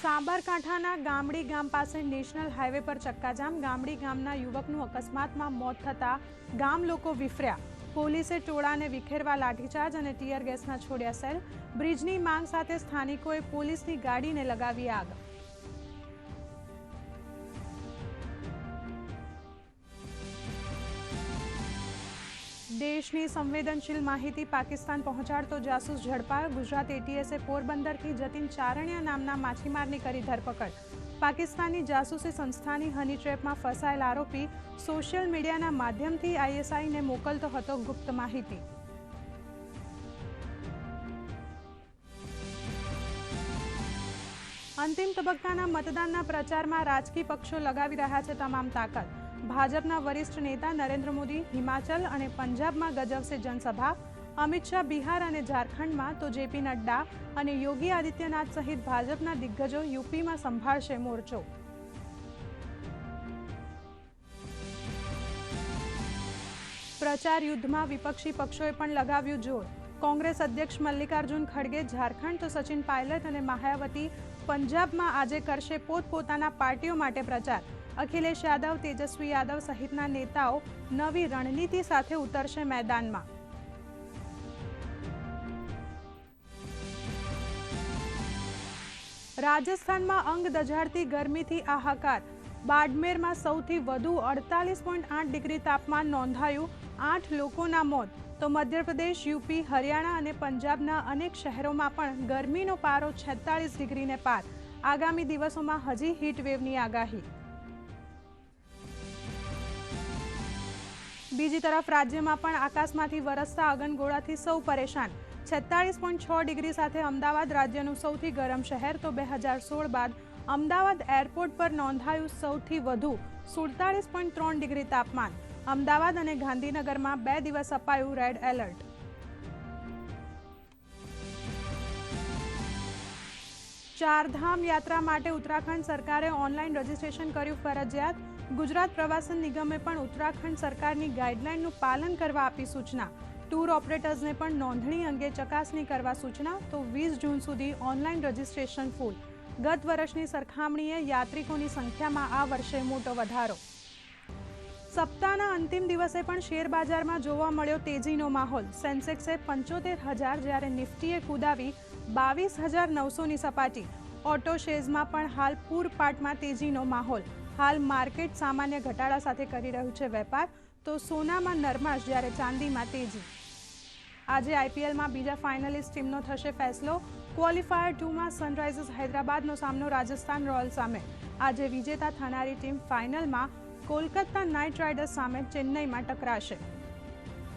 સાબરકાંઠાના ગામડી ગામ પાસે નેશનલ હાઈવે પર ચક્કાજામ. ગામડી ગામના યુવકનું અકસ્માતમાં મોત થતાં ગામ લોકો વિફર્યા. પોલીસે ટોળાને વિખેરવા લાઠીચાર્જ અને ટીયર ગેસના છોડ્યા સેલ. બ્રિજની માંગ સાથે સ્થાનિકોએ પોલીસની ગાડીને લગાવી આગ. દેશની સંવેદનશીલ માહિતી પાકિસ્તાન પહોંચાડતો જાસૂસ ઝડપાયો. ગુજરાત એટીએસે પોરબંદરથી જતીન ચારણિયા નામના માછીમારની કરી ધરપકડ. પાકિસ્તાની જાસૂસી સંસ્થાની હની ટ્રેપમાં ફસાયેલ આરોપી સોશિયલ મીડિયાના માધ્યમથી આઈએસઆઈને મોકલતો હતો ગુપ્ત માહિતી. અંતિમ તબક્કાના મતદાનના પ્રચારમાં રાજકીય પક્ષો લગાવી રહ્યા છે તમામ તાકાત. ભાજપના વરિષ્ઠ નેતા નરેન્દ્ર મોદી, હિમાચલ અને પંજાબમાં ગજવશે જનસભા. અમિત શાહ બિહાર અને ઝારખંડમાં તો જેપી નડ્ડા અને યોગી આદિત્યનાથ સહિત ભાજપના દિગ્ગજો યુપીમાં સંભાળશે મોરચો. પ્રચાર યુદ્ધમાં વિપક્ષી પક્ષોએ પણ લગાવ્યું જોર. કોંગ્રેસ અધ્યક્ષ મલ્લિકાર્જુન ખડગે ઝારખંડ તો સચિન પાયલટ અને માયાવતી પંજાબમાં આજે કરશે પોતપોતાના પાર્ટીઓ માટે પ્રચાર. અખિલેશ યાદવ, તેજસ્વી યાદવ સહિતના નેતાઓ નવી રણનીતિ સાથે ઉતરશે મેદાનમાં. રાજસ્થાનમાં અંગ દઝાડતી ગરમીથી આહાકાર બાડમેરમાં સૌથી વધુ અડતાલીસ પોઈન્ટ આઠ ડિગ્રી તાપમાન નોંધાયું આઠ લોકોના મોત. તો મધ્યપ્રદેશ, યુપી, હરિયાણા અને પંજાબના અનેક શહેરોમાં પણ ગરમીનો પારો છેતાળીસ ડિગ્રીને પાર. આગામી દિવસોમાં હજી હીટવેવની આગાહી. બીજી તરફ રાજ્યમાં પણ આકાશમાંથી વરસતા અગનગોળાથી સૌ પરેશાન. છેતાળીસ પોઈન્ટ છ ડિગ્રી સાથે અમદાવાદ રાજ્યનું સૌથી ગરમ શહેર તો બે હજાર સોળ બાદ અમદાવાદ એરપોર્ટ પર નોંધાયું સૌથી વધુ સુડતાળીસ પોઈન્ટ ત્રણ ડિગ્રી તાપમાન. અમદાવાદ અને ગાંધીનગરમાં બે દિવસ અપાયું રેડ એલર્ટ. ચારધામ યાત્રા માટે ઉત્તરાખંડ સરકારે ઓનલાઈન રજીસ્ટ્રેશન કર્યું ફરજિયાત. ગુજરાત પ્રવાસન નિગમે પણ ઉત્તરાખંડ સરકારની ગાઈડલાઈનનું પાલન કરવા આપી સૂચના. ટૂર ઓપરેટર્સને પણ નોંધણી અંગે ચકાસણી કરવા સૂચના, તો વીસ જૂન સુધી ઓનલાઈન રજીસ્ટ્રેશન ફૂલ. ગત વર્ષની સરખામણીએ યાત્રિકોની સંખ્યામાં આ વર્ષે મોટો વધારો. સપ્તાહના અંતિમ દિવસે પણ શેર બજારમાં જોવા મળ્યો તેજીનો માહોલ. સેન્સેક્સે પંચોતેર હજાર જ્યારે નિફ્ટીએ કુદાવી બાવીસ હજાર નવસોની સપાટી. ઓટો શેર્સમાં પણ હાલ પૂરપાટમાં તેજીનો માહોલ. હાલ માર્કેટ સામાન્ય ઘટાડા સાથે કરી રહ્યું છે વેપાર. તો સોનામાં નરમાશ જ્યારે ચાંદીમાં તેજી. આજે આઈપીએલમાં બીજા ફાઇનલિસ્ટ ટીમનો થશે ફેસલો. ક્વોલિફાયર ટુમાં સનરાઇઝર્સ હૈદરાબાદનો સામનો રાજસ્થાન રોયલ્સ સામે. આજે વિજેતા થનારી ટીમ ફાઇનલમાં કોલકાતા નાઇટ રાઇડર્સ સામે ચેન્નઈમાં ટકરાશે.